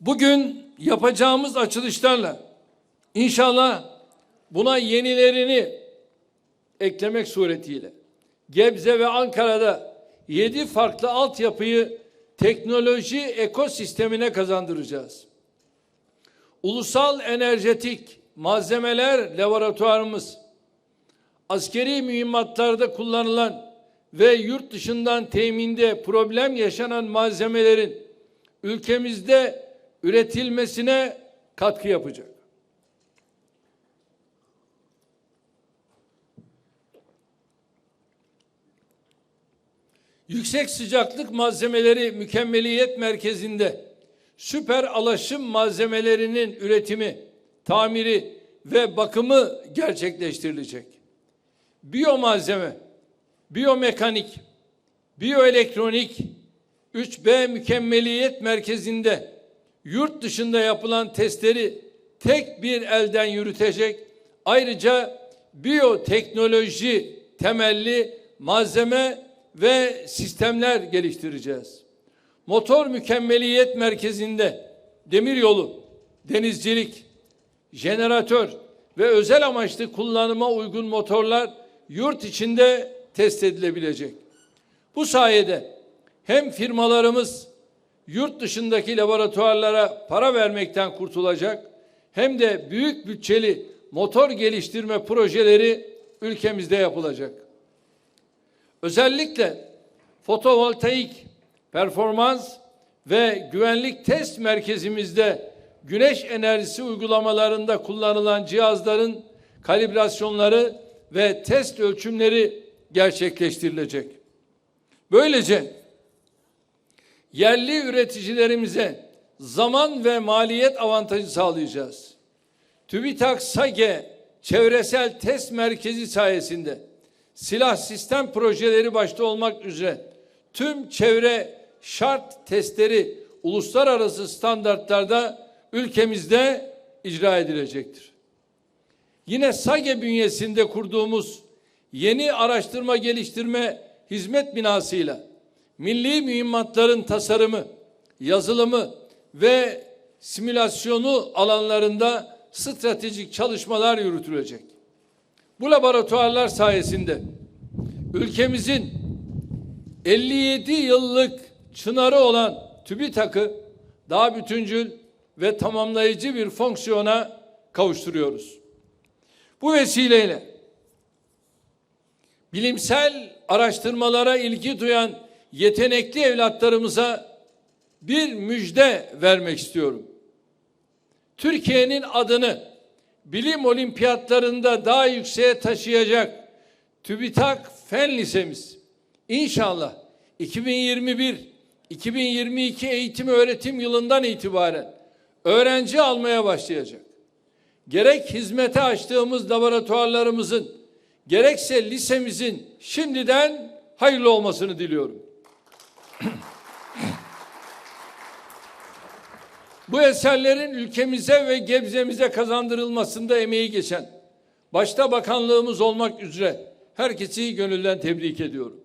Bugün yapacağımız açılışlarla inşallah buna yenilerini eklemek suretiyle Gebze ve Ankara'da yedi farklı altyapıyı teknoloji ekosistemine kazandıracağız. Ulusal Enerjetik Malzemeler Laboratuvarımız, askeri mühimmatlarda kullanılan ve yurt dışından teminde problem yaşanan malzemelerin ülkemizde üretilmesine katkı yapacak. Yüksek sıcaklık malzemeleri mükemmeliyet merkezinde süper alaşım malzemelerinin üretimi, tamiri ve bakımı gerçekleştirilecek. Biyomalzeme, biyomekanik, biyoelektronik 3B mükemmeliyet merkezinde yurt dışında yapılan testleri tek bir elden yürütecek. Ayrıca biyoteknoloji temelli malzeme ve sistemler geliştireceğiz. Motor mükemmeliyet merkezinde demiryolu, denizcilik, jeneratör ve özel amaçlı kullanıma uygun motorlar yurt içinde test edilebilecek. Bu sayede hem firmalarımız yurt dışındaki laboratuvarlara para vermekten kurtulacak hem de büyük bütçeli motor geliştirme projeleri ülkemizde yapılacak. Özellikle fotovoltaik performans ve güvenlik test merkezimizde güneş enerjisi uygulamalarında kullanılan cihazların kalibrasyonları ve test ölçümleri gerçekleştirilecek. Böylece yerli üreticilerimize zaman ve maliyet avantajı sağlayacağız. TÜBİTAK SAGE çevresel test merkezi sayesinde silah sistem projeleri başta olmak üzere tüm çevre şart testleri uluslararası standartlarda ülkemizde icra edilecektir. Yine SAGE bünyesinde kurduğumuz yeni araştırma geliştirme hizmet binasıyla milli mühimmatların tasarımı, yazılımı ve simülasyonu alanlarında stratejik çalışmalar yürütülecek. Bu laboratuvarlar sayesinde ülkemizin 57 yıllık çınarı olan TÜBİTAK'ı daha bütüncül ve tamamlayıcı bir fonksiyona kavuşturuyoruz. Bu vesileyle bilimsel araştırmalara ilgi duyan yetenekli evlatlarımıza bir müjde vermek istiyorum. Türkiye'nin adını bilim olimpiyatlarında daha yükseğe taşıyacak TÜBİTAK Fen Lisemiz inşallah 2021-2022 eğitim öğretim yılından itibaren öğrenci almaya başlayacak. Gerek hizmete açtığımız laboratuvarlarımızın gerekse lisemizin şimdiden hayırlı olmasını diliyorum. Bu eserlerin ülkemize ve Gebze'mize kazandırılmasında emeği geçen, başta bakanlığımız olmak üzere herkesi gönülden tebrik ediyorum.